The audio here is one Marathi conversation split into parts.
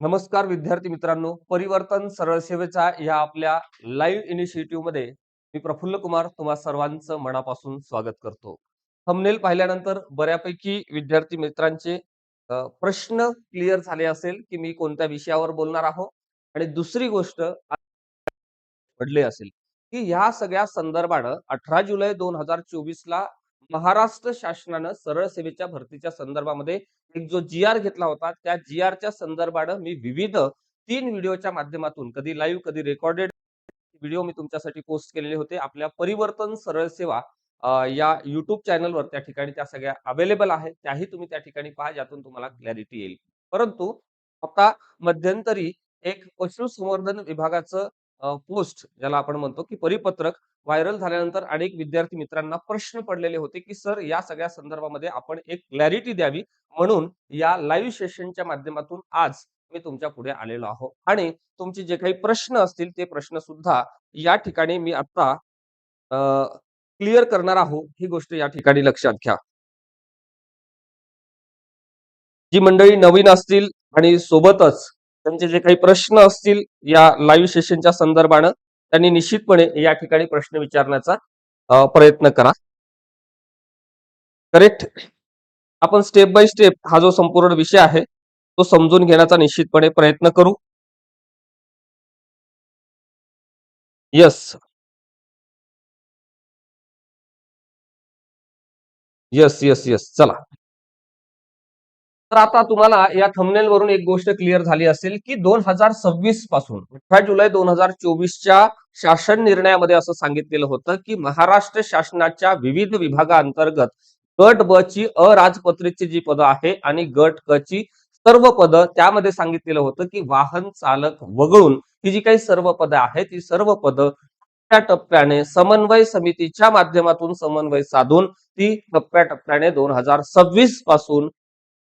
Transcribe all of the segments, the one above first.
नमस्कार विद्यार्थी मित्रांनो परिवर्तन सरळ सेवेचा या आपल्या लाईव्ह इनिशिएटिव्हमध्ये मी प्रफुल्ल कुमार तुम्हा सर्वांचं मनापासून स्वागत करतो. थंबनेल पाहिल्यानंतर बऱ्यापैकी विद्यार्थी मित्रांचे प्रश्न क्लिअर झाले असेल की मी कोणत्या विषयावर बोलणार आहो? आणि दुसरी गोष्ट पडले असेल की ह्या सगळ्या संदर्भानं अठरा जुलै दोन हजार चोवीस ला महाराष्ट्र शासनानं सरळ सेवेच्या भरतीच्या संदर्भामध्ये एक जो जी आर घेतला होता त्या जी आरच्या संदर्भानं मी विविध तीन व्हिडिओच्या माध्यमातून कधी लाईव्ह कधी रेकॉर्डेड व्हिडिओ मी तुमच्यासाठी पोस्ट केलेले होते. आपल्या परिवर्तन सरळ सेवा या युट्यूब चॅनलवर त्या ठिकाणी त्या सगळ्या अवेलेबल आहेत. त्याही तुम्ही त्या ठिकाणी पहा ज्यातून तुम्हाला क्लॅरिटी येईल. परंतु आता मध्यंतरी एक पशुसंवर्धन विभागाचं पोस्ट ज्याला आपण म्हणतो की परिपत्रक व्हायरल झाल्यानंतर अनेक विद्यार्थी मित्रांना प्रश्न पडलेले होते की सर या सगळ्या संदर्भामध्ये आपण एक क्लॅरिटी द्यावी म्हणून या लाईव्ह सेशनच्या माध्यमातून आज मी तुमच्यापुढे आलेलो आहो. आणि तुमचे जे काही प्रश्न असतील ते प्रश्न सुद्धा या ठिकाणी मी आता क्लिअर करणार आहो. ही गोष्ट या ठिकाणी लक्षात घ्या. जी मंडळी नवीन असतील आणि सोबतच त्यांचे म्हणजे जे काही प्रश्न असतील या लाईव्ह सेशनच्या संदर्भानं त्यांनी निश्चितपणे या ठिकाणी प्रश्न विचारण्याचा प्रयत्न करा. करेक्ट आपण स्टेप बाय स्टेप हा जो संपूर्ण विषय आहे तो समजून घेण्याचा निश्चितपणे प्रयत्न करू. येस येस येस येस चला. तर आता तुम्हाला या थमनेल वरून एक गोष्ट क्लिअर झाली असेल की दोन हजार सव्वीसपासून अठरा जुलै दोन हजार चोवीसच्या शासन निर्णयामध्ये असं सांगितलेलं होतं की महाराष्ट्र शासनाच्या विविध विभागाअंतर्गत गट ब ची अराजपत्रितची जी पदं आहे आणि गट क ची सर्व पदं त्यामध्ये सांगितलेलं होतं की वाहन चालक वगळून ही जी काही सर्व पदं आहेत ती सर्व पदं टप्प्याटप्प्याने समन्वय समितीच्या माध्यमातून समन्वय साधून ती टप्प्याटप्प्याने दोन हजार सव्वीसपासून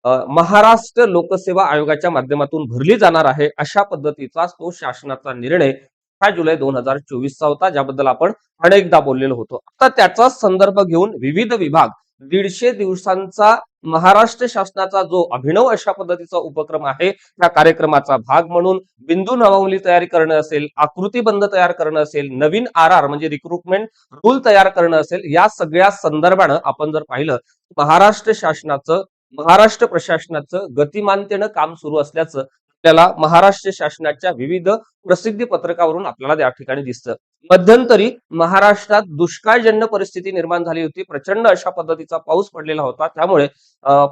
महाराष्ट्र लोकसेवा आयोगाच्या माध्यमातून भरली जाणार आहे अशा पद्धतीचा तो शासनाचा निर्णय अठरा जुलै दोन हजार चोवीसचा होता ज्याबद्दल आपण अनेकदा बोललेलो होतो. आता त्याचा संदर्भ घेऊन विविध विभाग दीडशे दिवसांचा महाराष्ट्र शासनाचा जो अभिनव अशा पद्धतीचा उपक्रम आहे त्या कार्यक्रमाचा भाग म्हणून बिंदू नवावली तयारी करणं असेल आकृतीबंध तयार करणं असेल नवीन आर आर म्हणजे रिक्रुटमेंट रूल तयार करणं असेल या सगळ्या संदर्भानं आपण जर पाहिलं महाराष्ट्र शासनाचं महाराष्ट्र प्रशासनाचं गतिमानतेनं काम सुरू असल्याचं आपल्याला महाराष्ट्र शासनाच्या विविध प्रसिद्धी पत्रकावरून आपल्याला त्या ठिकाणी दिसतं. मध्यंतरी महाराष्ट्रात दुष्काळजन्य परिस्थिती निर्माण झाली होती. प्रचंड अशा पद्धतीचा पाऊस पडलेला होता. त्यामुळे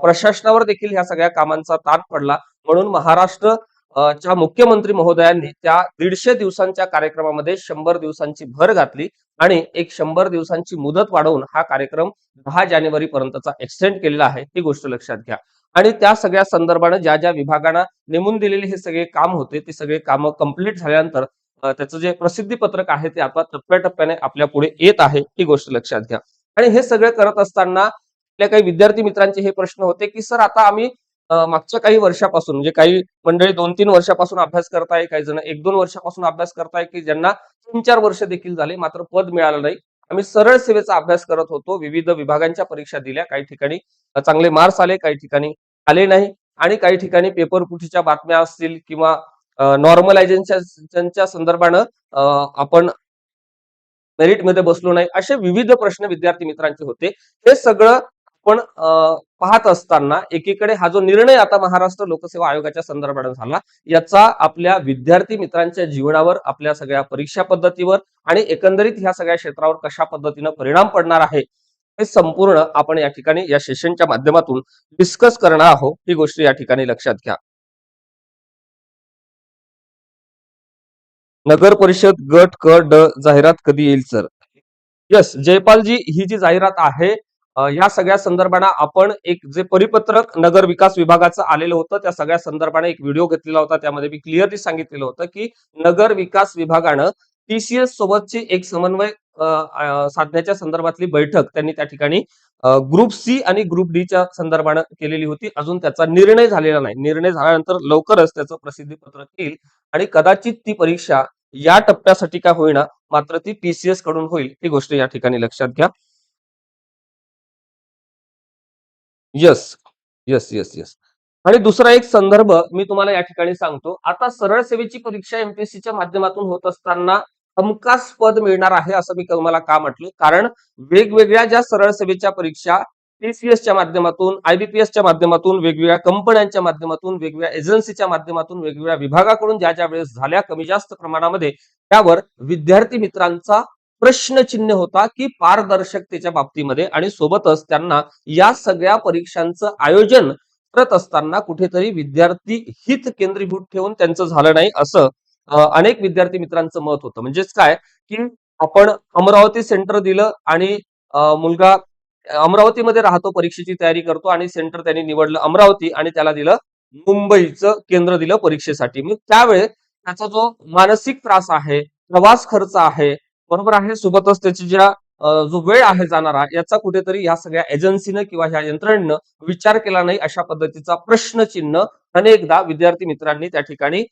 प्रशासनावर देखील ह्या सगळ्या कामांचा ताण पडला. म्हणून महाराष्ट्र च्या मुख्यमंत्री महोदयांनी त्या दीडशे दिवसांच्या कार्यक्रमामध्ये शंभर दिवसांची भर घातली आणि एक शंभर दिवसांची मुदत वाढवून हा कार्यक्रम दहा जानेवारी पर्यंतचा एक्सटेंड केलेला आहे ही गोष्ट लक्षात घ्या. आणि त्या सगळ्या संदर्भानं ज्या ज्या विभागांना नेमून दिलेले हे सगळे काम होते ते सगळे कामं कंप्लीट झाल्यानंतर त्याचं जे प्रसिद्धी पत्रक आहे ते आता टप्प्याटप्प्याने आपल्या पुढे येत आहे ही गोष्ट लक्षात घ्या. आणि हे सगळं करत असताना आपल्या काही विद्यार्थी मित्रांचे हे प्रश्न होते की सर आता आम्ही मागच्या काही वर्षापासून म्हणजे काही मंडळी दोन तीन वर्षापासून अभ्यास करताय काही जण एक दोन वर्षापासून अभ्यास करताय की ज्यांना तीन चार वर्ष देखील झाले मात्र पद मिळालं नाही. आम्ही सरळ सेवेचा अभ्यास करत होतो विविध विभागांच्या परीक्षा दिल्या काही ठिकाणी चांगले मार्क्स आले काही ठिकाणी आले नाही आणि काही ठिकाणी पेपर फुटीच्या बातम्या असतील किंवा नॉर्मलायझेशनच्या संदर्भानं आपण मेरिटमध्ये बसलो नाही असे विविध प्रश्न विद्यार्थी मित्रांचे होते. हे सगळं पण पाहत असताना एकीकडे हा जो निर्णय आता महाराष्ट्र लोकसेवा आयोगाच्या संदर्भात झाला याचा आपल्या विद्यार्थी मित्रांच्या जीवनावर आपल्या सगळ्या परीक्षा पद्धतीवर आणि एकंदरीत ह्या सगळ्या क्षेत्रावर कशा पद्धतीनं परिणाम पडणार आहे हे संपूर्ण आपण या ठिकाणी या सेशनच्या माध्यमातून डिस्कस करणार आहोत. ही गोष्ट या ठिकाणी लक्षात घ्या. नगर परिषद गट क ड जाहिरात कधी येईल सर? यस जयपालजी ही जी जाहिरात आहे या सगळ्या संदर्भानं आपण एक जे परिपत्रक नगर विकास विभागाचं आलेलं होतं त्या सगळ्या संदर्भाने एक व्हिडिओ घेतलेला होता. त्यामध्ये मी क्लिअरली सांगितलेलं होतं की नगर विकास विभागानं टीसीएस सोबतची एक समन्वय अ, साधण्याच्या संदर्भातली बैठक त्यांनी त्या ठिकाणी ग्रुप सी आणि ग्रुप डी च्या संदर्भानं केलेली होती. अजून त्याचा निर्णय झालेला नाही. निर्णय झाल्यानंतर लवकरच त्याचं प्रसिद्धी पत्रक येईल आणि कदाचित ती परीक्षा या टप्प्यासाठी का होईना मात्र ती टीसीएसकडून होईल. ही गोष्ट या ठिकाणी लक्षात घ्या. येस येस येस येस आणि दुसरा एक संदर्भ मी तुम्हाला या ठिकाणी सांगतो. आता सरळ सेवेची परीक्षा एमपीएससीच्या माध्यमातून होत असताना हमखास पद मिळणार आहे असं मी तुम्हाला का म्हटलं? कारण वेगवेगळ्या ज्या सरळ सेवेच्या परीक्षा टीसीएसच्या माध्यमातून आयबीपीएसच्या माध्यमातून वेगवेगळ्या कंपन्यांच्या माध्यमातून वेगवेगळ्या एजन्सीच्या माध्यमातून वेगवेगळ्या विभागाकडून ज्या ज्या वेळेस झाल्या कमी जास्त प्रमाणामध्ये त्यावर विद्यार्थी मित्रांचा प्रश्नचिन्ह होता की पारदर्शकतेच्या बाबतीमध्ये आणि सोबतच त्यांना या सगळ्या परीक्षांचं आयोजन करत असताना कुठेतरी विद्यार्थी हित केंद्रीभूत ठेवून त्यांचं झालं नाही असं अनेक विद्यार्थी मित्रांचं मत होतं. म्हणजेच काय? की आपण अमरावती सेंटर दिलं आणि मुलगा अमरावतीमध्ये राहतो परीक्षेची तयारी करतो आणि सेंटर त्यांनी निवडलं अमरावती आणि त्याला दिलं मुंबईचं केंद्र दिलं परीक्षेसाठी. मग त्यावेळेस त्याचा जो मानसिक त्रास आहे प्रवास खर्च आहे बरोबर आहे. सोबतच त्याची ज्या जो वेळ आहे जाणारा याचा कुठेतरी या सगळ्या एजन्सीनं किंवा ह्या यंत्रणेनं विचार केला नाही अशा पद्धतीचा प्रश्नचिन्ह अनेकदा विद्यार्थी मित्रांनी त्या ठिकाणी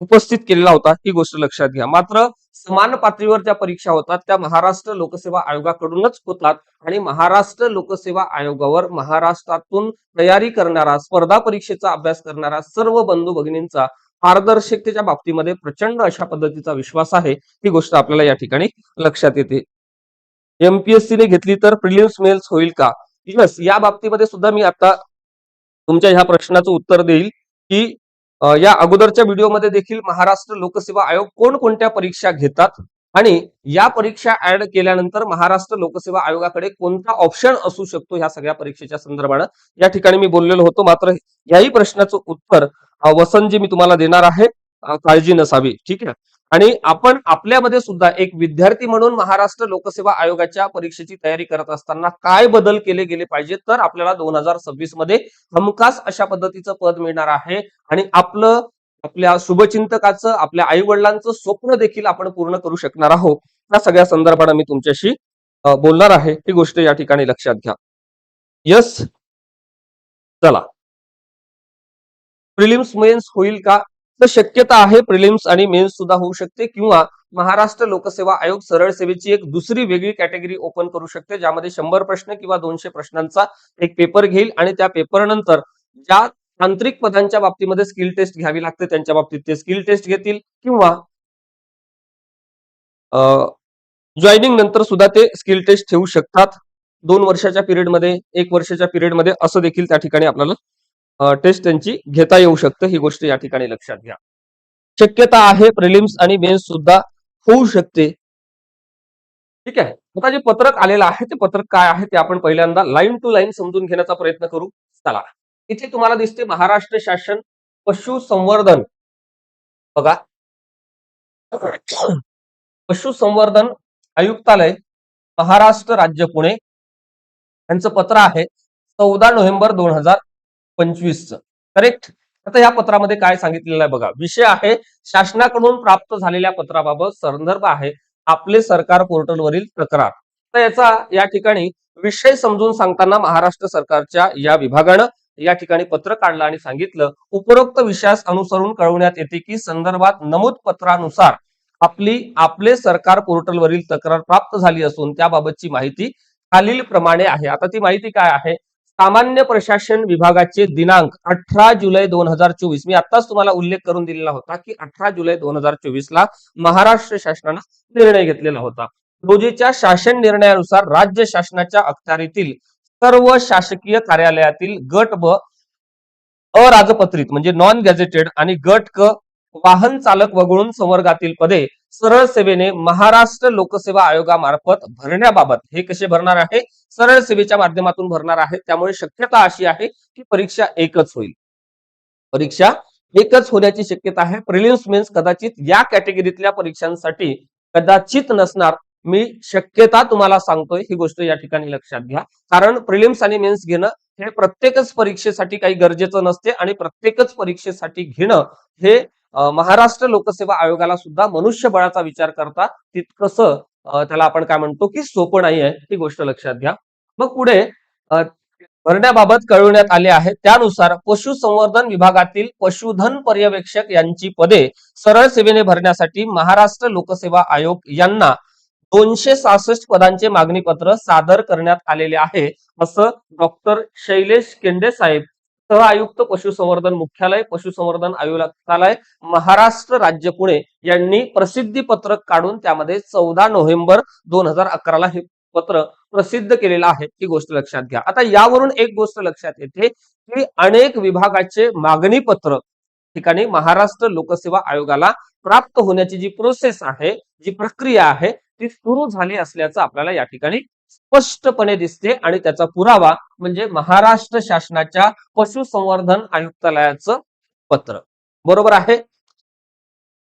उपस्थित केलेला होता. ही गोष्ट लक्षात घ्या. मात्र समान पातळीवर ज्या परीक्षा होतात त्या महाराष्ट्र लोकसेवा आयोगाकडूनच होतात आणि महाराष्ट्र लोकसेवा आयोगावर महाराष्ट्रातून तयारी करणारा स्पर्धा परीक्षेचा अभ्यास करणारा सर्व बंधू भगिनींचा पारदर्शकतेच्या बाबतीमध्ये प्रचंड अशा पद्धतीचा विश्वास आहे ही गोष्ट आपल्याला या ठिकाणी लक्षात येते. एमपीएससीने घेतली तर प्रिलिम्स मेल्स होईल का? यस या बाबतीमध्ये सुद्धा मी आता तुमच्या ह्या प्रश्नाचं उत्तर देईल की या अगोदरच्या व्हिडिओमध्ये देखील महाराष्ट्र लोकसेवा आयोग कोणकोणत्या परीक्षा घेतात आणि या परीक्षा ऍड केल्यानंतर महाराष्ट्र लोकसेवा आयोगाकडे कोणता ऑप्शन असू शकतो ह्या सगळ्या परीक्षेच्या संदर्भानं? या ठिकाणी मी बोललेलो होतो मात्र याही प्रश्नाचं उत्तर वसन जे मी तुम्हाला देणार आहे काळजी नसावी ठीक आहे? आणि आपण आपल्यामध्ये सुद्धा एक विद्यार्थी म्हणून महाराष्ट्र लोकसेवा आयोगाच्या परीक्षेची तयारी करत असताना काय बदल केले गेले पाहिजे तर आपल्याला दोन हजार सव्वीसमध्ये हमखास अशा पद्धतीचं पद मिळणार आहे. आणि आपलं आपल्या शुभचिंतकाचं आपल्या आई वडिलांचं स्वप्न देखील आपण पूर्ण करू शकणार आहोत. या सगळ्या संदर्भात मी तुमच्याशी बोलणार आहे. ही गोष्ट या ठिकाणी लक्षात घ्या. यस? चला. प्रिलिम्स मेन्स होईल का? तर शक्यता आहे प्रिलिम्स आणि मेन्स सुद्धा होऊ शकते. किंवा महाराष्ट्र लोकसेवा आयोग सरळ सेवेची एक दुसरी वेगळी कॅटेगरी ओपन करू शकते ज्यामध्ये शंभर प्रश्न किंवा दोनशे प्रश्नांचा एक पेपर घेईल आणि त्या पेपर नंतर ज्या तांत्रिक पदांच्या बाबतीमध्ये स्किल टेस्ट घ्यावी लागते त्यांच्या बाबतीत ते स्किल टेस्ट घेतील. किंवा जॉईनिंग नंतर सुद्धा ते स्किल टेस्ट ठेवू शकतात. दोन वर्षाच्या पिरियडमध्ये एक वर्षाच्या पिरियडमध्ये असं देखील त्या ठिकाणी आपल्याला टेस्ट त्यांची घेता येऊ शकतं ही गोष्ट या ठिकाणी लक्षात घ्या. शक्यता आहे प्रिलिम्स आणि मेन्स सुद्धा होऊ शकते. ठीक आहे? आता जे पत्रक आलेलं आहे ते पत्रक काय आहे ते आपण पहिल्यांदा लाईन टू लाईन समजून घेण्याचा प्रयत्न करू. चला. इथे तुम्हाला दिसते महाराष्ट्र शासन पशुसंवर्धन. बघा. पशुसंवर्धन आयुक्तालय महाराष्ट्र राज्य पुणे. यांचं पत्र आहे चौदा नोव्हेंबर दोन हजार पंचवीसचं करेक्ट आता या पत्रामध्ये काय सांगितलेलं आहे बघा. विषय आहे शासनाकडून प्राप्त झालेल्या पत्राबाबत संदर्भ आहे आपले सरकार पोर्टलवरील तक्रार. तर याचा या ठिकाणी विषय समजून सांगताना महाराष्ट्र सरकारच्या या विभागानं या ठिकाणी पत्र काढलं आणि सांगितलं उपरोक्त विषयास अनुसरून कळवण्यात येते की संदर्भात नमूद पत्रानुसार आपली आपले सरकार पोर्टलवरील तक्रार प्राप्त झाली असून त्याबाबतची माहिती खालील प्रमाणे आहे. आता ती माहिती काय आहे? सामान्य प्रशासन विभागाचे दिनांक अठरा जुलै दोन हजार चोवीस. मी आताच तुम्हाला उल्लेख करून दिलेला होता की अठरा जुलै दोन हजार चोवीस ला महाराष्ट्र शासनानं निर्णय घेतलेला होता. रोजीच्या शासन निर्णयानुसार राज्य शासनाच्या अखत्यारीतील सर्व शासकीय कार्यालयातील गट ब अराजपत्रित म्हणजे नॉन गॅझेटेड आणि गट क वाहन चालक वगळून संवर्गातील पदे सरळ सेवेने महाराष्ट्र लोकसेवा आयोगामार्फत भरण्याबाबत हे कसे भरणार आहे? सरळ सेवेच्या माध्यमातून भरणार आहे. त्यामुळे शक्यता अशी आहे की परीक्षा एकच होईल. परीक्षा एकच होण्याची शक्यता आहे. प्रिलिम्स मेन्स कदाचित या कॅटेगरीतल्या परीक्षांसाठी कदाचित नसणार. मी शक्यता तुम्हाला सांगतोय. ही गोष्ट या ठिकाणी लक्षात घ्या. कारण प्रिलिम्स आणि मेन्स घेणं हे प्रत्येकच परीक्षेसाठी काही गरजेचं नसते आणि प्रत्येकच परीक्षेसाठी घेणं हे महाराष्ट्र लोकसेवा आयोगाला सुद्धा मनुष्यबळाचा विचार करता तितकसं त्याला आपण काय म्हणतो की सोपं नाही आहे. ही गोष्ट लक्षात घ्या. मग पुढे भरण्याबाबत कळवण्यात आले आहे. त्यानुसार पशुसंवर्धन विभागातील पशुधन पर्यवेक्षक यांची पदे सरळ सेवेने भरण्यासाठी महाराष्ट्र लोकसेवा आयोग यांना दोनशे सहासष्ट पदांचे मागणी पत्र सादर करण्यात आलेले आहे असं डॉक्टर शैलेश केंडे साहेब सह आयुक्त पशुसंवर्धन मुख्यालय पशुसंवर्धन आयुक्तालय महाराष्ट्र राज्य पुणे यांनी प्रसिद्धी पत्रक काढून त्यामध्ये चौदा नोव्हेंबर दोन हजार अकराला हे पत्र प्रसिद्ध केलेलं आहे. ही गोष्ट लक्षात घ्या. आता यावरून एक गोष्ट लक्षात येते की अनेक विभागाचे मागणी पत्र ठिकाणी महाराष्ट्र लोकसेवा आयोगाला प्राप्त होण्याची जी प्रोसेस आहे जी प्रक्रिया आहे ती सुरू झाली असल्याचं आपल्याला या ठिकाणी स्पष्टपणे दिसते आणि त्याचा पुरावा म्हणजे महाराष्ट्र शासनाच्या पशुसंवर्धन आयुक्तालयाचं पत्र. बरोबर आहे?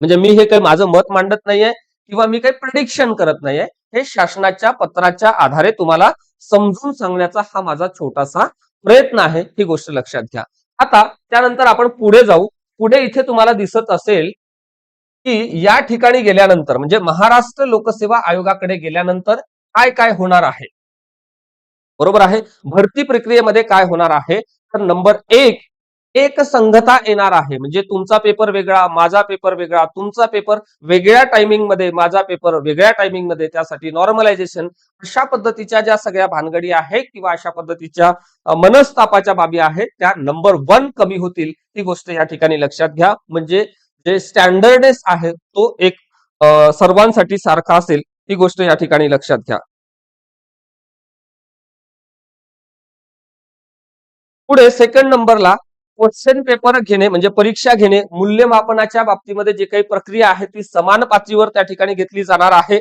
म्हणजे मी हे काही माझं मत मांडत नाहीये किंवा मी काही प्रिडिक्शन करत नाहीये. हे शासनाच्या पत्राच्या आधारे तुम्हाला समजून सांगण्याचा हा माझा छोटासा प्रयत्न आहे. ही गोष्ट लक्षात घ्या. आता त्यानंतर आपण पुढे जाऊ. पुढे इथे तुम्हाला दिसत असेल की या ठिकाणी गेल्यानंतर म्हणजे महाराष्ट्र लोकसेवा आयोगाकडे गेल्यानंतर काय काय होणार आहे? बरोबर आहे? भरती प्रक्रियेमध्ये काय होणार आहे? तर नंबर एक एक संघता येणार आहे. म्हणजे तुमचा पेपर वेगळा माझा पेपर वेगळा तुमचा पेपर वेगळ्या टायमिंगमध्ये माझा पेपर वेगळ्या टायमिंगमध्ये. त्यासाठी नॉर्मलायझेशन अशा पद्धतीच्या ज्या सगळ्या भानगडी आहेत किंवा अशा पद्धतीच्या मनस्तापाच्या बाबी आहेत त्या नंबर वन कमी होतील. ती गोष्ट या ठिकाणी लक्षात घ्या. म्हणजे जे स्टँडर्डनेस आहे तो एक सर्वांसाठी सारखा असेल. ही गोष्ट या ठिकाणी लक्षात घ्या. पुढे सेकंड नंबरला क्वेश्चन पेपर घेणे म्हणजे परीक्षा घेणे मूल्यमापनाच्या बाबतीमध्ये जे काही प्रक्रिया आहे ती समान पातळीवर त्या ठिकाणी घेतली जाणार आहे.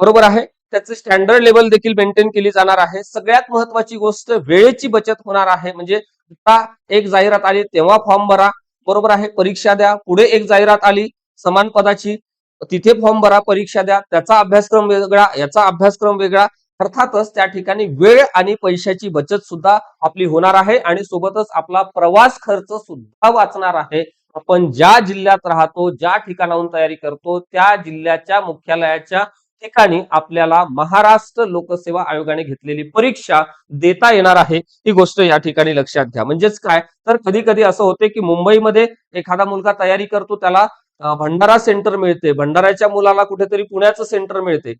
बरोबर आहे? त्याचे स्टँडर्ड लेवल देखील मेंटेन केली जाणार आहे. सगळ्यात महत्वाची गोष्ट वेळेची बचत होणार आहे. म्हणजे आता एक जाहिरात आली तेव्हा फॉर्म भरा. बरोबर आहे? परीक्षा द्या. पुढे एक जाहिरात आली समान पदाची. तिथे फॉर्म भरा परीक्षा द्या त्याचा अभ्यासक्रम वेगळा याचा अभ्यासक्रम वेगळा. अर्थातच त्या ठिकाणी वेळ आणि पैशाची बचत सुद्धा आपली होणार आहे आणि सोबतच आपला प्रवास खर्च सुद्धा वाचणार आहे. आपण ज्या जिल्ह्यात राहतो ज्या ठिकाणाहून तयारी करतो त्या जिल्ह्याच्या मुख्यालयाच्या ठिकाणी आपल्याला महाराष्ट्र लोकसेवा आयोगाने घेतलेली परीक्षा देता येणार आहे. ही गोष्ट या ठिकाणी लक्षात घ्या. म्हणजेच काय? तर कधी कधी असं होते की मुंबईमध्ये एखादा मुलगा तयारी करतो त्याला भंडारा सेंटर मिळते. भंडाऱ्याच्या मुलाला कुठेतरी पुण्याचं सेंटर मिळते.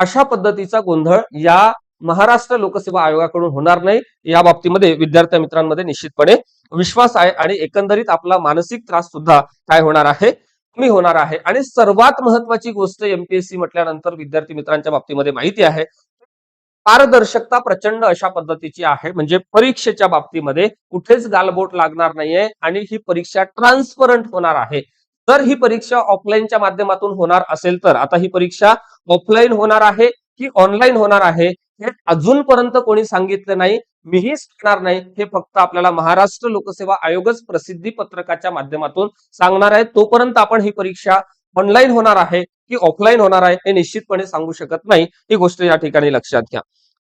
अशा पद्धतीचा गोंधळ या महाराष्ट्र लोकसेवा आयोगाकडून होणार नाही. या बाबतीमध्ये विद्यार्थी मित्रांमध्ये निश्चितपणे विश्वास आहे आणि एकंदरीत आपला मानसिक त्रास सुद्धा काय होणार आहे? कमी होणार आहे. आणि सर्वात महत्वाची गोष्ट एमपीएससी म्हटल्यानंतर विद्यार्थी मित्रांच्या बाबतीमध्ये माहिती आहे. पारदर्शकता प्रचंड अशा पद्धतीची आहे. म्हणजे परीक्षेच्या बाबतीमध्ये कुठेच गालबोट लागणार नाहीये आणि ही परीक्षा ट्रान्सपरंट होणार आहे. जर ही परीक्षा ऑफलाईनच्या माध्यमातून होणार असेल तर आता ही परीक्षा ऑफलाईन होणार आहे की ऑनलाईन होणार आहे हे अजूनपर्यंत कोणी सांगितलं नाही मीही सांगणार नाही हे फक्त आपल्याला महाराष्ट्र लोकसेवा आयोगच प्रसिद्धी पत्रकाच्या माध्यमातून सांगणार आहे. तोपर्यंत आपण ही परीक्षा ऑनलाईन होणार आहे की ऑफलाईन होणार आहे हे निश्चितपणे सांगू शकत नाही. ही गोष्ट या ठिकाणी लक्षात घ्या.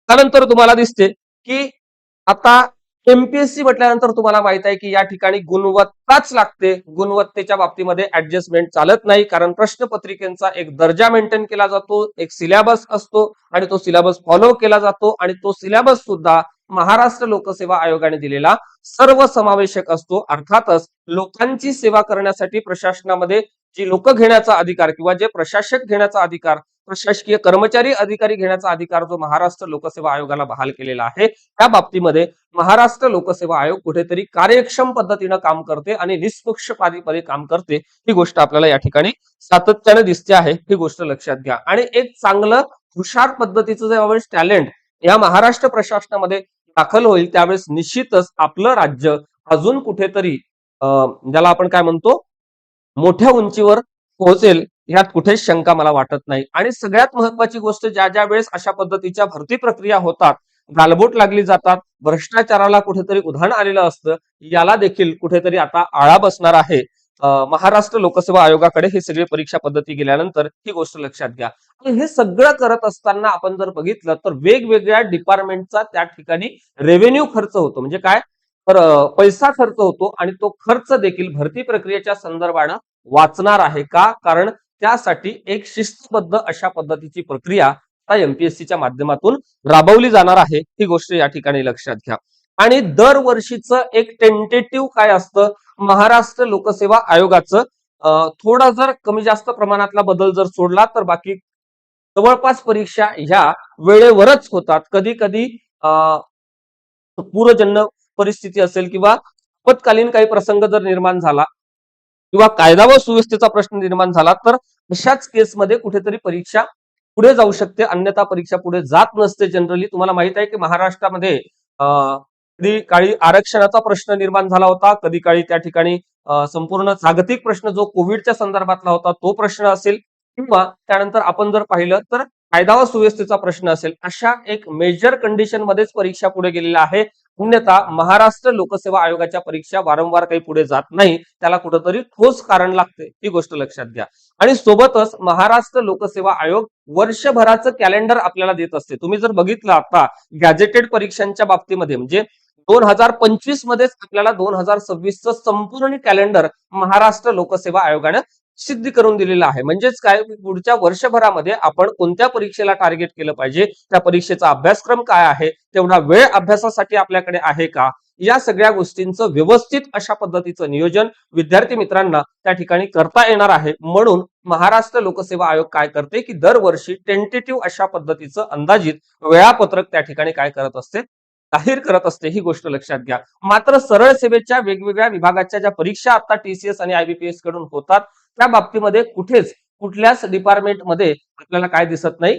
त्यानंतर तुम्हाला दिसते की आता एमपीएससी म्हटल्यानंतर तुम्हाला माहीत आहे की या ठिकाणी गुणवत्ताच लागते. गुणवत्तेच्या बाबतीमध्ये ऍडजस्टमेंट चालत नाही कारण प्रश्नपत्रिकेचा एक दर्जा मेंटेन केला जातो एक सिलेबस असतो आणि तो सिलेबस फॉलो केला जातो आणि तो सिलेबस सुद्धा महाराष्ट्र लोकसेवा आयोगाने दिलेला सर्वसमावेशक असतो. अर्थातच लोकांची सेवा करण्यासाठी प्रशासनामध्ये जी लोक घेण्याचा अधिकार किंवा जे प्रशासक घेण्याचा अधिकार प्रशासकीय कर्मचारी अधिकारी घेण्याचा अधिकार जो महाराष्ट्र लोकसेवा आयोगाला बहाल केलेला आहे त्या बाबतीमध्ये महाराष्ट्र लोकसेवा आयोग कुठेतरी कार्यक्षम पद्धतीनं काम करते आणि निष्पक्षपातीपणे काम करते ही गोष्ट आपल्याला या ठिकाणी सातत्याने दिसते आहे ही गोष्ट लक्षात घ्या. आणि एक चांगलं हुशार पद्धतीचं ज्यावेळेस टॅलेंट या महाराष्ट्र प्रशासनामध्ये दाखल होईल त्यावेळेस निश्चितच आपलं राज्य अजून कुठेतरी अं, ज्याला आपण काय म्हणतो मोठ्या उंचीवर पोहोचेल ह्यात कुठेच शंका मला वाटत नाही. आणि सगळ्यात महत्वाची गोष्ट ज्या ज्या वेळेस अशा पद्धतीच्या भरती प्रक्रिया होतात गालबोट लागली जातात भ्रष्टाचाराला कुठेतरी उधाण आलेलं असतं याला देखील कुठेतरी आता आळा बसणार आहे. महाराष्ट्र लोकसेवा आयोगाकडे ही सगळी परीक्षा पद्धती गेल्यानंतर ही गोष्ट लक्षात घ्या. आणि हे सगळं करत असताना आपण जर बघितलं तर वेगवेगळ्या डिपार्टमेंटचा त्या ठिकाणी रेव्हेन्यू खर्च होतो. म्हणजे काय? पैसा खर्च होतो आणि तो खर्च देखील भरती प्रक्रियेच्या संदर्भानं वाचणार आहे का? कारण त्यासाठी एक शिस्तबद्ध अशा पद्धतीची प्रक्रिया एमपीएससीच्या माध्यमातून राबवली जाणार आहे. ही गोष्ट या ठिकाणी लक्षात घ्या. आणि दरवर्षीचं एक टेंटेटिव्ह काय असतं? महाराष्ट्र लोकसेवा आयोगाचं थोडा जर कमी जास्त प्रमाणातला बदल जर सोडला तर बाकी जवळपास परीक्षा ह्या वेळेवरच होतात. कधी कधी पूर्वजन्य परिस्थिती असेल किंवा आपत्कालीन काही प्रसंग जर निर्माण झाला किंवा कायदा व सुव्यवस्थेचा प्रश्न निर्माण झाला तर अशाच केसमध्ये कुठेतरी परीक्षा पुढे जाऊ शकते. अन्यथा परीक्षा पुढे जात नसते जनरली तुम्हाला माहीत आहे की महाराष्ट्रामध्ये कधी काळी आरक्षणाचा प्रश्न निर्माण झाला होता. कधी काळी त्या ठिकाणी संपूर्ण जागतिक प्रश्न जो कोविडच्या संदर्भातला होता तो प्रश्न असेल. किंवा त्यानंतर आपण जर पाहिलं तर कायदा व सुव्यवस्थेचा प्रश्न असेल. अशा एक मेजर कंडिशन मध्येच परीक्षा पुढे गेलेल्या आहे. अन्यथा महाराष्ट्र लोकसेवा आयोगाच्या परीक्षा वारंवार काही पुढे जात नाही. त्याला कुठंतरी ठोस कारण लागते ही गोष्ट लक्षात घ्या. आणि सोबतच महाराष्ट्र लोकसेवा आयोग वर्षभराचं कॅलेंडर आपल्याला देत असते. तुम्ही जर बघितलं आता गॅजेटेड परीक्षांच्या बाबतीमध्ये म्हणजे दोन हजार पंचवीस मध्येच आपल्याला दोन हजार सव्वीसचं संपूर्ण कॅलेंडर महाराष्ट्र लोकसेवा आयोगानं सिद्ध करून दिलेलं आहे. म्हणजेच काय? पुढच्या वर्षभरामध्ये आपण कोणत्या परीक्षेला टार्गेट केलं पाहिजे? त्या परीक्षेचा अभ्यासक्रम काय आहे? तेवढा वेळ अभ्यासासाठी आपल्याकडे आहे का? या सगळ्या गोष्टींचं व्यवस्थित अशा पद्धतीचं नियोजन विद्यार्थी मित्रांना त्या ठिकाणी करता येणार आहे. म्हणून महाराष्ट्र लोकसेवा आयोग काय करते की दरवर्षी टेंटेटिव्ह अशा पद्धतीचं अंदाजित वेळापत्रक त्या ठिकाणी काय करत असते? जाहीर करत असते. ही गोष्ट लक्षात घ्या. मात्र सरळ सेवेच्या वेगवेगळ्या विभागाच्या ज्या परीक्षा आता टीसीएस आणि आयबीपीएसकडून होतात त्या बाबतीमध्ये कुठेच कुठल्याच डिपार्टमेंटमध्ये आपल्याला काय दिसत नाही.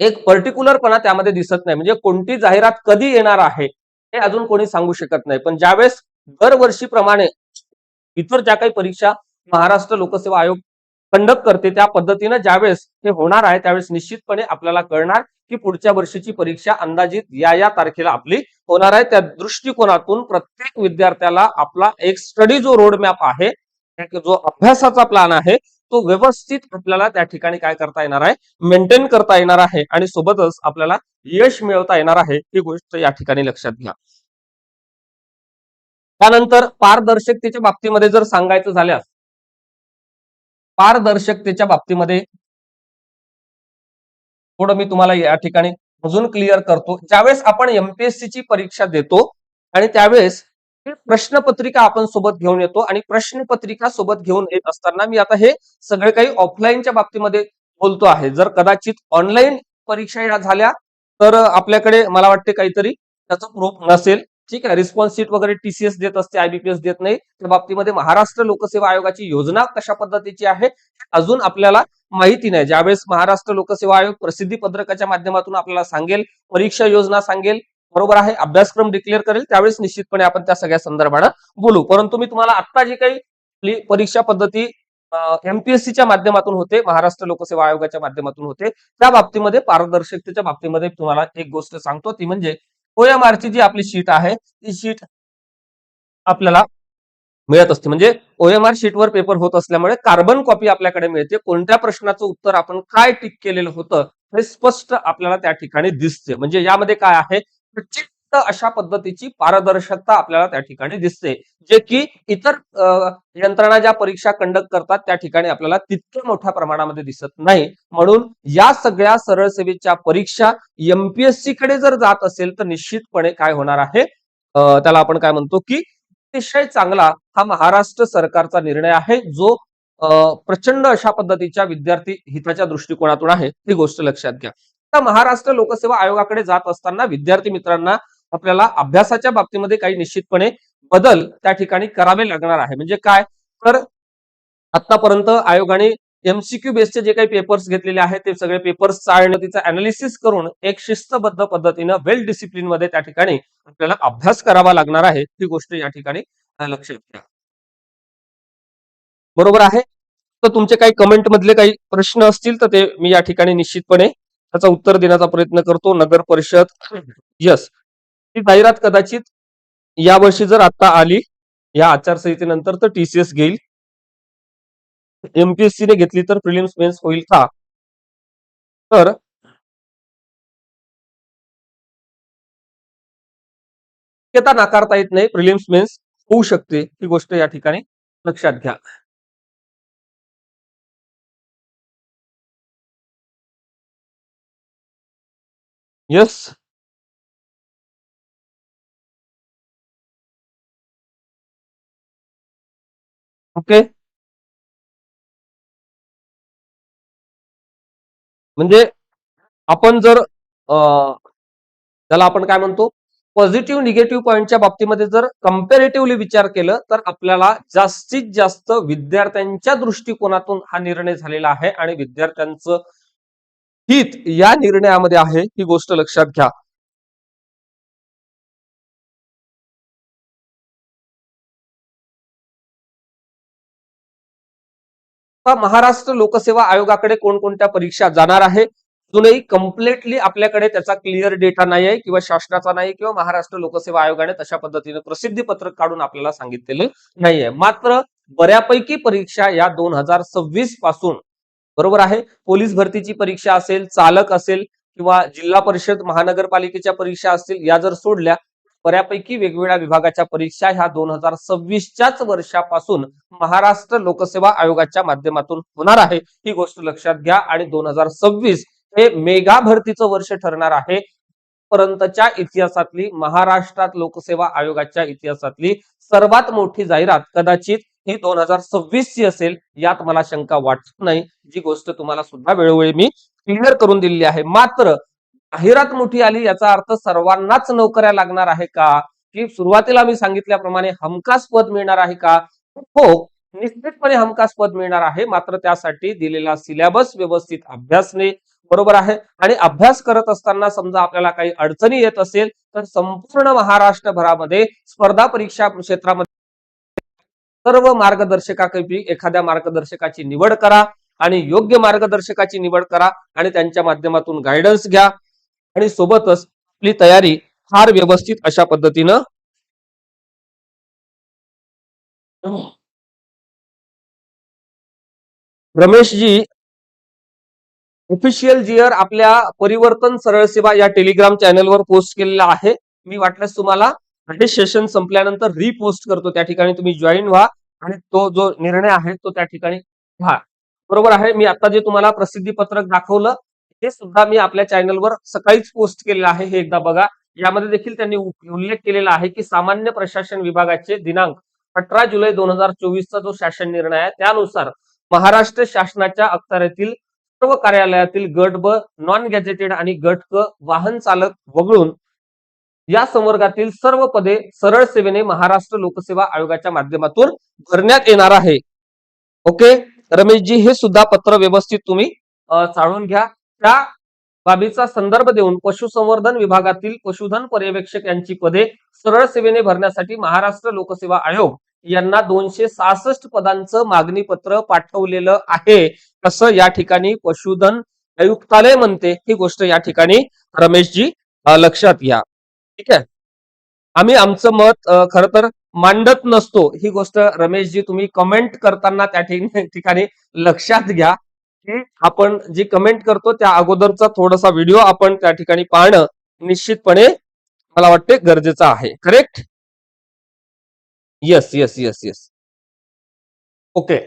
एक पर्टिक्युलरपणा त्यामध्ये दिसत नाही. म्हणजे कोणती जाहिरात कधी येणार आहे हे अजून कोणी सांगू शकत नाही. पण ज्यावेळेस दरवर्षीप्रमाणे इतर ज्या काही परीक्षा महाराष्ट्र लोकसेवा आयोग कंडक्ट करते त्या पद्धतीनं ज्यावेळेस हे होणार आहे त्यावेळेस निश्चितपणे आपल्याला कळणार की पुढच्या वर्षीची परीक्षा अंदाजित या या तारखेला आपली होणार आहे. त्या दृष्टिकोनातून प्रत्येक विद्यार्थ्याला आपला एक स्टडी जो रोड मॅप आहे जो अभ्यासाचा प्लॅन आहे तो व्यवस्थित आपल्याला त्या ठिकाणी काय करता येणार आहे? मेंटेन करता येणार आहे आणि सोबतच आपल्याला यश मिळवता येणार आहे ही गोष्ट या ठिकाणी लक्षात घ्या. त्यानंतर पारदर्शकतेच्या बाबतीमध्ये जर सांगायचं झाल्यास पारदर्शकतेच्या बाबतीमध्ये थोडं मी तुम्हाला या ठिकाणी अजून क्लिअर करतो. ज्यावेळेस आपण एमपीएससी ची परीक्षा देतो आणि त्यावेळेस प्रश्नपत्रिका आपण सोबत घेऊन येतो आणि प्रश्नपत्रिका सोबत घेऊन येत असताना मी आता हे सगळे काही ऑफलाईनच्या बाबतीमध्ये बोलतो आहे. जर कदाचित ऑनलाईन परीक्षा या झाल्या तर आपल्याकडे मला वाटते काहीतरी त्याचं प्रूफ नसेल. ठीक आहे रिस्पॉन्स शीट वगैरे टीसीएस देत असते आयबीपीएस देत नाही. त्या बाबतीमध्ये महाराष्ट्र लोकसेवा आयोगाची योजना कशा पद्धतीची आहे अजून आपल्याला माहिती नाही. ज्यावेळेस महाराष्ट्र लोकसेवा आयोग प्रसिद्धी पत्रकाच्या माध्यमातून आपल्याला सांगेल परीक्षा योजना सांगेल बरोबर आहे अभ्यासक्रम डिक्लेअर करेल त्यावेळेस निश्चितपणे आपण त्या सगळ्या संदर्भानं बोलू. परंतु मी तुम्हाला आता जी काही परीक्षा पद्धती एमपीएससीच्या माध्यमातून होते महाराष्ट्र लोकसेवा आयोगाच्या माध्यमातून होते त्या बाबतीमध्ये पारदर्शकतेच्या बाबतीमध्ये तुम्हाला एक गोष्ट सांगतो ती म्हणजे ओएमआरची ची जी आपली शीट आहे ती शीट आपल्याला मिळत असते. म्हणजे ओएमआर शीटवर पेपर होत असल्यामुळे कार्बन कॉपी आपल्याकडे मिळते. कोणत्या प्रश्नाचं उत्तर आपण काय टिक केलेलं होतं हे स्पष्ट आपल्याला त्या ठिकाणी दिसते. म्हणजे यामध्ये काय आहे प्रचंड अशा पद्धतीची पारदर्शकता आपल्याला त्या ठिकाणी दिसते. जे की इतर यंत्रणा ज्या परीक्षा कंडक्ट करतात त्या ठिकाणी आपल्याला तितक्या मोठ्या प्रमाणामध्ये दिसत नाही. म्हणून या सगळ्या सरळ सेवेच्या परीक्षा एमपीएससी कडे जर जात असेल तर निश्चितपणे काय होणार आहे? त्याला आपण काय म्हणतो की अतिशय चांगला हा महाराष्ट्र सरकारचा निर्णय आहे जो प्रचंड अशा पद्धतीच्या विद्यार्थी हिताच्या दृष्टिकोनातून आहे. ही गोष्ट लक्षात घ्या. आता महाराष्ट्र लोकसेवा आयोगाकडे जात असताना विद्यार्थी मित्रांना आपल्याला अभ्यासाच्या बाबतीमध्ये काही निश्चितपणे बदल त्या ठिकाणी करावे लागणार आहे. म्हणजे काय? तर आतापर्यंत आयोगाने एमसीक्यू बेसचे जे काही पेपर्स घेतलेले आहेत ते सगळे पेपर्स चाळणं तिचं अनालिसिस करून एक शिस्तबद्ध पद्धतीनं वेल डिसिप्लिनमध्ये त्या ठिकाणी आपल्याला अभ्यास करावा लागणार आहे ही गोष्ट या ठिकाणी लक्षात घ्या बरोबर आहे? तर तुमचे काही कमेंट मधले काही प्रश्न असतील तर ते मी या ठिकाणी निश्चितपणे त्याचा उत्तर देण्याचा प्रयत्न करतो नगर परिषद. यस ही जाहिरात कदाचित यावर्षी जर आता आली या आचारसंहितेनंतर तर टीसीएस घेईल. एमपीएससी ने घेतली तर प्रिलिम्स मेन्स होईल का? तर नाकारता येत नाही प्रिलिम्स मेन्स होऊ शकते ही गोष्ट या ठिकाणी लक्षात घ्या. Yes. ओके म्हणजे आपण जर त्याला आपण काय म्हणतो? पॉझिटिव्ह निगेटिव्ह पॉईंटच्या बाबतीमध्ये जर कम्पॅरेटिव्हली विचार केलं तर आपल्याला जास्तीत जास्त विद्यार्थ्यांच्या दृष्टिकोनातून हा निर्णय झालेला आहे आणि विद्यार्थ्यांचं हित या निर्णयामध्ये आहे ही गोष्ट लक्षात घ्या. महाराष्ट्र लोकसेवा आयोगाकडे कोणकोणत्या परीक्षा जाणार आहे? अजूनही कम्प्लिटली आपल्याकडे त्याचा क्लिअर डेटा नाही आहे किंवा शासनाचा नाही किंवा महाराष्ट्र लोकसेवा आयोगाने तशा पद्धतीने प्रसिद्धी पत्रक काढून आपल्याला सांगितलेलं नाहीये. मात्र बऱ्यापैकी परीक्षा या दोन हजार सव्वीसपासून बरोबर आहे. पोलीस भरतीची परीक्षा असेल चालक असेल किंवा जिल्हा परिषद महानगरपालिकेच्या परीक्षा असतील या जर सोडल्या बऱ्यापैकी वेगवेगळ्या विभागाच्या परीक्षा ह्या दोन हजार सव्वीसच्याच वर्षापासून महाराष्ट्र लोकसेवा आयोगाच्या माध्यमातून होणार आहे. ही गोष्ट लक्षात घ्या आणि दोन हजार सव्वीस हे मेगा भरतीचं वर्ष ठरणार आहे. पर्यंतच्या इतिहासातली महाराष्ट्रात लोकसेवा आयोगाच्या इतिहासातली सर्वात मोठी जाहिरात कदाचित ही दोन हजार सव्वीस ची असेल यात मला शंका वाटत नाही. जी गोष्ट तुम्हाला सुद्धा वेळोवेळी मी क्लिअर करून दिलेली आहे. मात्र जाहिरात मोठी आली याचा अर्थ सर्वांनाच नोकऱ्या लागणार आहे का? की सुरुवातीला मी सांगितल्याप्रमाणे हमखास पद मिळणार आहे का? हो निश्चितपणे हमखास पद मिळणार आहे. मात्र त्यासाठी दिलेला सिलेबस व्यवस्थित अभ्यासणे बरोबर आहे? आणि अभ्यास करत असताना समजा आपल्याला काही अडचणी येत असेल तर संपूर्ण महाराष्ट्रभरामध्ये स्पर्धा परीक्षा क्षेत्रामध्ये सर्व मार्गदर्शकापैकी एखाद्या मार्गदर्शकाची निवड करा आणि योग्य मार्गदर्शकाची निवड करा आणि त्यांच्या माध्यमातून गायडन्स घ्या. आणि सोबतच आपली तयारी फार व्यवस्थित अशा पद्धतीनं रमेशजी ऑफिशियल जिअर आपल्या परिवर्तन सरळ सेवा या टेलिग्राम चॅनलवर पोस्ट केलेला आहे. मी वाटल्यास तुम्हाला सेशन संपल्यानंतर रिपोस्ट करतो त्या ठिकाणी तुम्ही जॉईन व्हा आणि तो जो निर्णय आहे तो त्या ठिकाणी व्हा बरोबर आहे? मी आता जे तुम्हाला प्रसिद्धी पत्रक दाखवलं हे सुद्धा मी आपल्या चॅनलवर सकाळीच पोस्ट केलेलं आहे हे एकदा बघा. यामध्ये देखील त्यांनी उल्लेख केलेला आहे की सामान्य प्रशासन विभागाचे दिनांक अठरा जुलै दोन हजार चोवीसचा जो शासन निर्णय आहे त्यानुसार महाराष्ट्र शासनाच्या अखत्यारीतील सर्व कार्यालयातील गट ब नॉन गॅजेटेड आणि गट क वाहन चालक वगळून या संवर्गातील सर्व पदे सरळ सेवेने महाराष्ट्र लोकसेवा आयोगाच्या माध्यमातून भरण्यात येणार आहे. ओके? रमेशजी हे सुद्धा पत्र व्यवस्थित तुम्ही चाळून घ्या. त्या बाबीचा संदर्भ देऊन पशुसंवर्धन विभागातील पशुधन पर्यवेक्षक यांची पदे सरळ सेवेने भरण्यासाठी महाराष्ट्र लोकसेवा आयोग यांना दोनशे सहासष्ट पदांचं मागणी पत्र पाठवलेलं आहे. असं या ठिकाणी पशुधन आयुक्तालय म्हणते. ही गोष्ट या ठिकाणी रमेशजी लक्षात घ्या. ठीक आहे? आम्ही आमचं मत खर तर मांडत नसतो. ही गोष्ट रमेशजी तुम्ही कमेंट करताना त्या ठिकाणी लक्षात घ्या की आपण जी कमेंट करतो त्या अगोदरचा थोडासा व्हिडिओ आपण त्या ठिकाणी पाहणं निश्चितपणे मला वाटते गरजेचं आहे. Correct yes yes yes yes okay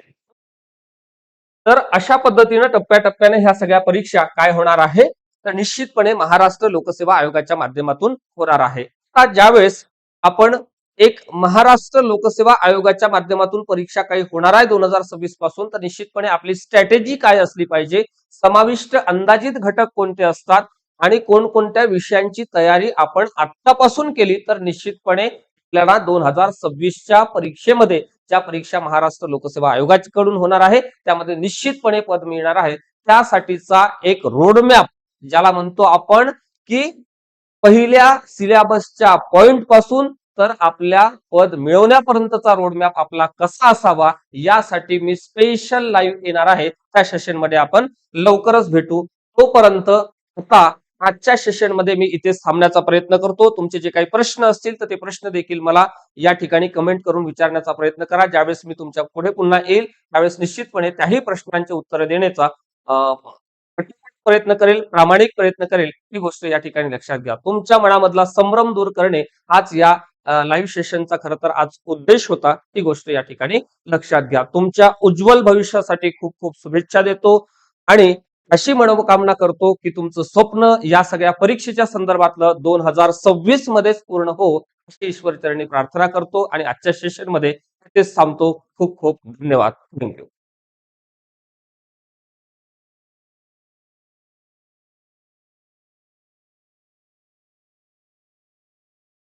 तर अशा पद्धतीनं टप्प्याटप्प्याने ह्या सगळ्या परीक्षा काय होणार आहे? तर निश्चितपणे महाराष्ट्र लोकसेवा आयोगाच्या माध्यमातून होणार आहे. ज्यावेळेस आपण एक महाराष्ट्र लोकसेवा आयोगाच्या माध्यमातून परीक्षा काही होणार आहे दोन हजार सव्वीसपासून तर निश्चितपणे आपली स्ट्रॅटेजी काय असली पाहिजे? समाविष्ट अंदाजित घटक कोणते असतात? आणि कोणकोणत्या विषयांची तयारी आपण आतापासून केली तर निश्चितपणे आपल्याला दोन हजार सव्वीसच्या परीक्षेमध्ये ज्या परीक्षा महाराष्ट्र लोकसेवा आयोगाकडून होणार आहे त्यामध्ये निश्चितपणे पद मिळणार आहे. त्यासाठीचा एक रोडमॅप ज्याला म्हणतो आपण की पहिल्या सिलेबसच्या पॉइंटपासून तर आपल्या पद मिळवण्यापर्यंतचा रोडमॅप आपला कसा असावा यासाठी मी स्पेशल लाईव्ह येणार आहे. त्या सेशनमध्ये आपण लवकरच भेटू. तोपर्यंत आता आजच्या सेशनमध्ये मी इथे थांबण्याचा प्रयत्न करतो. तुमचे जे काही प्रश्न असतील तर ते प्रश्न देखील मला या ठिकाणी कमेंट करून विचारण्याचा प्रयत्न करा. ज्यावेळेस मी तुमच्यापुढे पुन्हा येईल त्यावेळेस निश्चितपणे त्याही प्रश्नांचे उत्तर देण्याचा प्रयत्न करेल प्रामाणिक प्रयत्न करेल ही गोष्ट या ठिकाणी लक्षात घ्या. तुमच्या मनामधला संभ्रम दूर करणे हाच या लाईव्ह सेशनचा खर तर आज उद्देश होता ती गोष्ट या ठिकाणी लक्षात घ्या. तुमच्या उज्ज्वल भविष्यासाठी खूप खूप शुभेच्छा देतो आणि अशी मनोकामना करतो की तुमचं स्वप्न या सगळ्या परीक्षेच्या संदर्भातलं दोन हजार सव्वीस मध्येच पूर्ण हो अशी ईश्वरचरणी प्रार्थना करतो आणि आजच्या सेशनमध्ये तेच थांबतो. खूप खूप धन्यवाद. थँक्यू